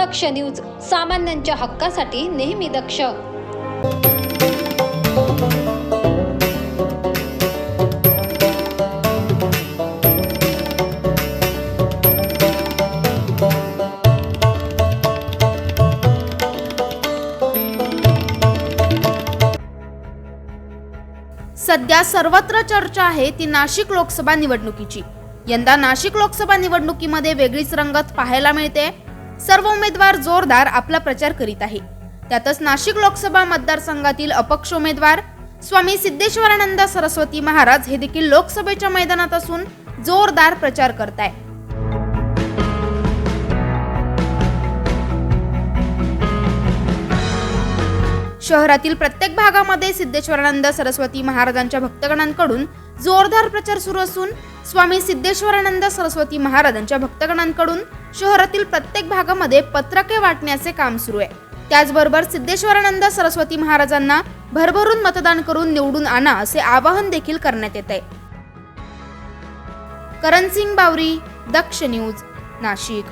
दक्ष news सामान्यांच्या हक्कासाठी नेहमी दक्ष. सध्या सर्वत्र चर्चा आहे ती नाशिक लोकसभा निवडणुकीची. यंदा नाशिक लोकसभा निवडणुकीमध्ये वेगळीच रंगत पाहायला मिळते. सर्व उमेदवार जोरदार आपला प्रचार करीत आहे. त्यातच नाशिक लोकसभा मतदारसंघातील अपक्ष उमेदवार स्वामी सिद्धेश्वरानंद सरस्वती महाराज हे देखील लोकसभेच्या मैदानात असून जोरदार प्रचार करताय. शहरातील प्रत्येक भागामध्ये सिद्धेश्वरानंद सरस्वती महाराजांच्या भक्तगणांकडून जोरदार प्रचार सुरू असून स्वामी सिद्धेश्वरानंद सरस्वती महाराजांच्या भक्तगणांकडून शहरातील प्रत्येक भागामध्ये पत्रके वाटण्याचे काम सुरू आहे. त्याचबरोबर सिद्धेश्वरानंद सरस्वती महाराजांना भरभरून मतदान करून निवडून आणा असे आवाहन देखील करण्यात येत आहे. करणसिंग बावरी दक्ष न्यूज नाशिक.